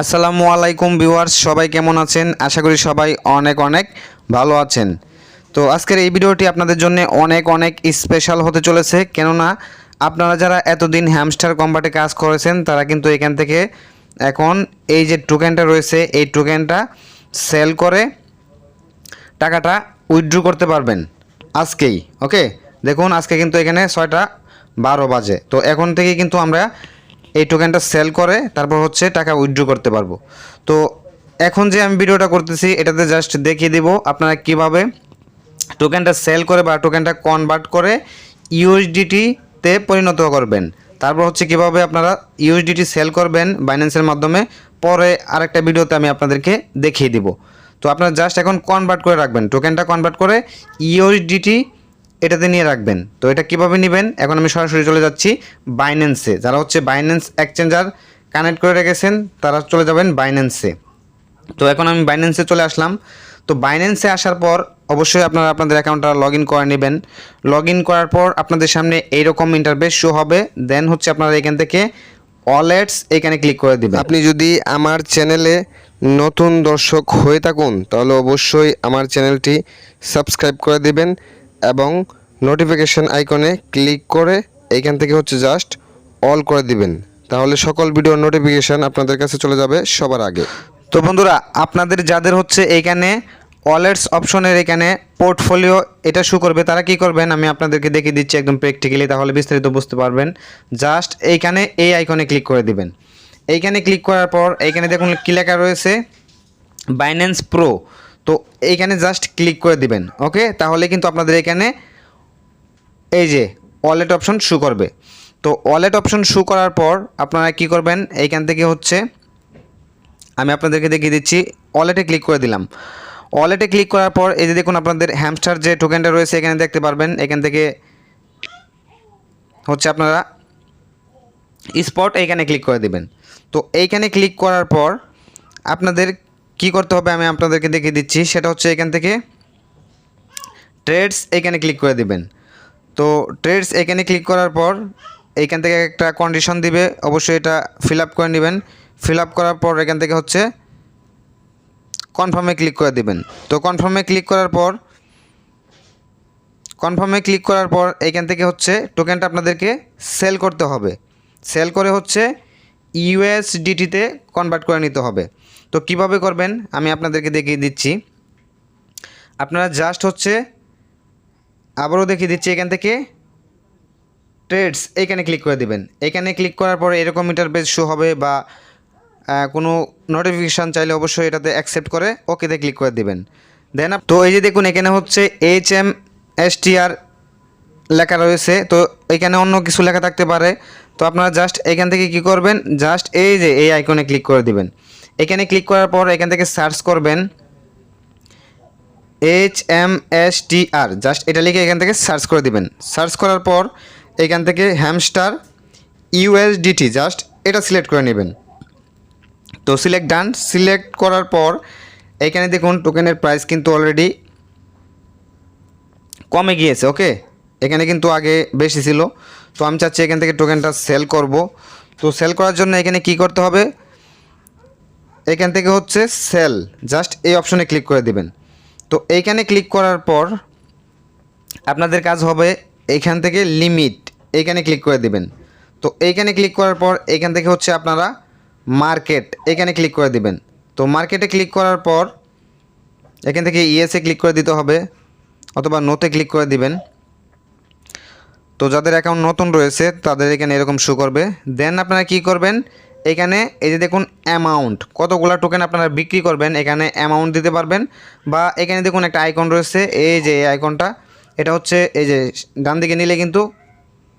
আসসালামু আলাইকুম ভিউয়ার্স, সবাই কেমন আছেন? আশা করি সবাই অনেক অনেক ভালো আছেন। তো আজকের এই ভিডিওটি আপনাদের জন্য অনেক অনেক স্পেশাল হতে চলেছে, কেননা আপনারা যারা এতদিন হ্যামস্টার কম্বাটে কাজ করেছেন, তারা কিন্তু এখান থেকে এখন এই যে টোকেনটা রয়েছে, এই টোকেনটা সেল করে টাকাটা উইথড্র করতে পারবেন আজকেই ওকে দেখুন, আজকে কিন্তু এখানে ছয়টা বারো বাজে। তো এখন থেকে কিন্তু আমরা এই টোকেনটা সেল করে, তারপর হচ্ছে টাকা উইথড্র করতে পারব। তো এখন যে আমি ভিডিওটা করতেছি, এটাতে জাস্ট দেখিয়ে দিব আপনারা কীভাবে টোকেনটা সেল করে বা টোকেনটা কনভার্ট করে ইউএসডিটিতে পরিণত করবেন। তারপর হচ্ছে কীভাবে আপনারা ইউএসডিটি সেল করবেন বাইন্যান্সের মাধ্যমে, পরে আরেকটা ভিডিওতে আমি আপনাদেরকে দেখিয়ে দিব। তো আপনারা জাস্ট এখন কনভার্ট করে রাখবেন। টোকেনটা কনভার্ট করে ইউএসডিটি এটাতে নিয়ে রাখবেন। তো এটা কীভাবে নেবেন? এখন আমি সরাসরি চলে যাচ্ছি বাইন্যান্সে যারা হচ্ছে বাইন্যান্স এক্সচেঞ্জার কানেক্ট করে রেখেছেন, তারা চলে যাবেন বাইন্যান্সে তো এখন আমি বাইন্যান্সে চলে আসলাম। তো বাইন্যান্সে আসার পর অবশ্যই আপনারা আপনাদের অ্যাকাউন্টটা লগ ইন করে নেবেন। লগ ইন করার পর আপনাদের সামনে এইরকম ইন্টারফেস শো হবে। দেন হচ্ছে আপনারা এখান থেকে ওয়ালেটস এখানে ক্লিক করে দিবেন। আপনি যদি আমার চ্যানেলে নতুন দর্শক হয়ে থাকুন, তাহলে অবশ্যই আমার চ্যানেলটি সাবস্ক্রাইব করে দিবেন। এবং নোটিফিকেশন আইকনে ক্লিক করে এইখান থেকে হচ্ছে জাস্ট অল করে দিবেন। তাহলে সকল ভিডিওর নোটিফিকেশান আপনাদের কাছে চলে যাবে সবার আগে। তো বন্ধুরা, আপনাদের যাদের হচ্ছে এইখানে ওয়ালেটস অপশনের এখানে পোর্টফোলিও এটা শু করবে, তারা কি করবেন? আমি আপনাদেরকে দেখিয়ে দিচ্ছি একদম প্র্যাকটিক্যালি তাহলে বিস্তারিত বুঝতে পারবেন। জাস্ট এইখানে এই আইকনে ক্লিক করে দিবেন। এইখানে ক্লিক করার পর, এইখানে দেখুন কি লেখা রয়েছে বাইন্যান্স প্রো তো এইখানে জাস্ট ক্লিক করে দিবেন ওকে তাহলে কিন্তু আপনাদের এখানে এই যে ওয়ালেট অপশন শু করবে। তো ওয়ালেট অপশন শু করার পর আপনারা কি করবেন? এইখান থেকে হচ্ছে, আমি আপনাদেরকে দেখিয়ে দিচ্ছি ওয়ালেটে ক্লিক করে দিলাম। ওয়ালেটে ক্লিক করার পর এই যে দেখুন আপনাদের হ্যামস্টার যে টোকেনটা রয়েছে, এখানে দেখতে পারবেন, এখান থেকে হচ্ছে আপনারা স্পট এইখানে ক্লিক করে দিবেন। তো এইখানে ক্লিক করার পর আপনাদের কি করতে হবে আমি আপনাদেরকে দেখিয়ে দিচ্ছি। সেটা হচ্ছে এখান থেকে ট্রেডস এখানে ক্লিক করে দিবেন। তো ট্রেডস এখানে ক্লিক করার পর এইখান থেকে একটা কন্ডিশন দিবে। অবশ্যই এটা ফিল আপ করে নেবেন। ফিল আপ করার পর এখান থেকে হচ্ছে কনফার্মে ক্লিক করে দিবেন। তো কনফার্মে ক্লিক করার পর কনফার্মে ক্লিক করার পর এইখান থেকে হচ্ছে টোকেনটা আপনাদেরকে সেল করতে হবে। সেল করে হচ্ছে ইউএসডিটিতে কনভার্ট করে নিতে হবে। তো কীভাবে করবেন? আমি আপনাদেরকে দেখিয়ে দিচ্ছি। আপনারা জাস্ট হচ্ছে আবারও দেখিয়ে দিচ্ছি এখান থেকে। ট্রেডস এখানে ক্লিক করে দিবেন। এখানে ক্লিক করার পরে এরকম ইন্টারফেস শো হবে বা কোনো নোটিফিকেশান চাইলে অবশ্যই এটাতে অ্যাকসেপ্ট করে ওকেতে ক্লিক করে দিবেন। দেন তো এই যে দেখুন, এখানে হচ্ছে H M S T R লেখা রয়েছে। তো এখানে অন্য কিছু লেখা থাকতে পারে। তো আপনারা জাস্ট এখান থেকে কি করবেন? জাস্ট এই যে এই আইকনে ক্লিক করে দিবেন। এখানে ক্লিক করার পর এখান থেকে সার্চ করবেন H M S T R just এটা লিখে এখান থেকে সার্চ করে দিবেন। সার্চ করার পর এখান থেকে হ্যামস্টার ইউএসডিটি জাস্ট এটা সিলেক্ট করে নেবেন। তো সিলেক্ট ডান সিলেক্ট করার পর এখানে দেখুন টোকেনের প্রাইস কিন্তু অলরেডি কমে গিয়েছে ওকে এখানে কিন্তু আগে বেশি ছিল। তো আমি চাচ্ছি এখান থেকে টোকেনটা সেল করব। তো সেল করার জন্য এখানে কি করতে হবে? এখান থেকে হচ্ছে সেল। জাস্ট এই অপশনে ক্লিক করে দিবেন। তো এইখানে ক্লিক করার পর আপনাদের কাজ হবে এইখান থেকে লিমিট। এইখানে ক্লিক করে দিবেন। তো এইখানে ক্লিক করার পর এইখান থেকে হচ্ছে আপনারা মার্কেট। এখানে ক্লিক করে দিবেন। তো মার্কেটে ক্লিক করার পর এখান থেকে ইএসএ ক্লিক করে দিতে হবে অথবা নোতে ক্লিক করে দিবেন। তো যাদের অ্যাকাউন্ট নতুন রয়েছে তাদের এখানে এরকম শো করবে। দেন আপনারা কি করবেন? এখানে এই যে দেখুন অ্যামাউন্ট কতগুলো টোকেন আপনারা বিক্রি করবেন, এখানে অ্যামাউন্ট দিতে পারবেন বা এখানে দেখুন একটা আইকন রয়েছে, এই যে আইকনটা এটা হচ্ছে এই যে ডান দিকে নিলে কিন্তু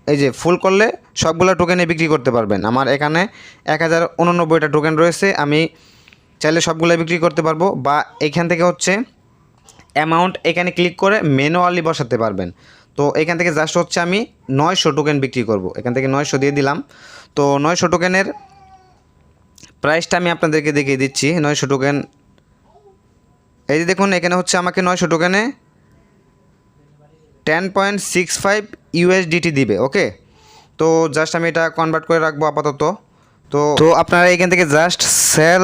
এই যে ফুল করলে সবগুলো টোকেনে বিক্রি করতে পারবেন। আমার এখানে এক হাজার উননব্বইটা টোকেন রয়েছে, আমি চাইলে সবগুলো বিক্রি করতে পারব বা এখান থেকে হচ্ছে অ্যামাউন্ট এখানে ক্লিক করে ম্যানুয়ালি বসাতে পারবেন। তো এখান থেকে জাস্ট হচ্ছে আমি নয়শো টোকেন বিক্রি করব। এখান থেকে নয়শো দিয়ে দিলাম। তো নয়শো টোকেনের প্রাইসটা আমি আপনাদেরকে দেখিয়ে দিচ্ছি, নয়শো টোকেন এই যে দেখুন, এখানে হচ্ছে আমাকে নয়শো টোকেনে ten point six five USDT দিবে ওকে তো জাস্ট আমি এটা কনভার্ট করে রাখব আপাতত। তো তো আপনারা এখান থেকে just sell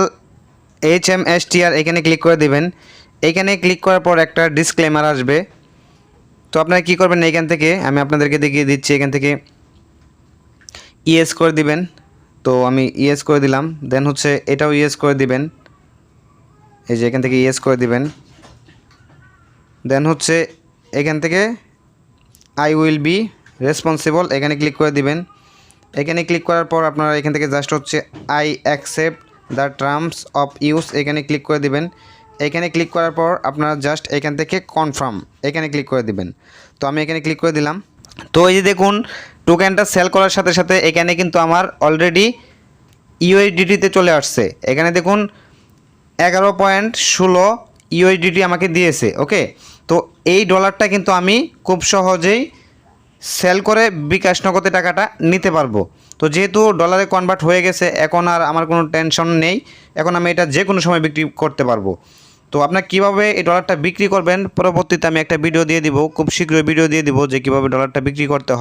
H M S T R এখানে ক্লিক করে দিবেন। এখানে ক্লিক করার পর একটা ডিসক্লেমার আসবে। তো আপনারা কী করবেন এইখান থেকে, আমি আপনাদেরকে দেখিয়ে দিচ্ছি, এখান থেকে ইএস করে দিবেন। তো আমি ইএস করে দিলাম। দেন হচ্ছে এটাও ইয়েস করে দিবেন। এই যে এখান থেকে ইয়েস করে দিবেন। দেন হচ্ছে এখান থেকে আই উইল বি রেসপন্সিবল এখানে ক্লিক করে দিবেন। এখানে ক্লিক করার পর আপনারা এখান থেকে জাস্ট হচ্ছে I accept the terms of use এখানে ক্লিক করে দিবেন। এখানে ক্লিক করার পর আপনারা জাস্ট এখান থেকে কনফার্ম এখানে ক্লিক করে দিবেন। তো আমি এখানে ক্লিক করে দিলাম। তো এই যে দেখুন টোকেনটা সেল করার সাথে সাথে এখানে কিন্তু আমার অলরেডি ইউএসডিটিতে চলে আসছে। এখানে দেখুন, এগারো পয়েন্ট ষোলো ইউএসডিটি আমাকে দিয়েছে ওকে তো এই ডলারটা কিন্তু আমি খুব সহজেই সেল করে বিকাশ নগদে টাকাটা নিতে পারব। তো যেহেতু ডলারে কনভার্ট হয়ে গেছে, এখন আর আমার কোনো টেনশন নেই। এখন আমি এটা যে কোনো সময় বিক্রি করতে পারব। তো আপনার কীভাবে এই ডলারটা বিক্রি করবেন, পরবর্তীতে আমি একটা ভিডিও দিয়ে দিব, খুব শীঘ্রই ভিডিও দিয়ে দিব যে কীভাবে ডলারটা বিক্রি করতে হয়।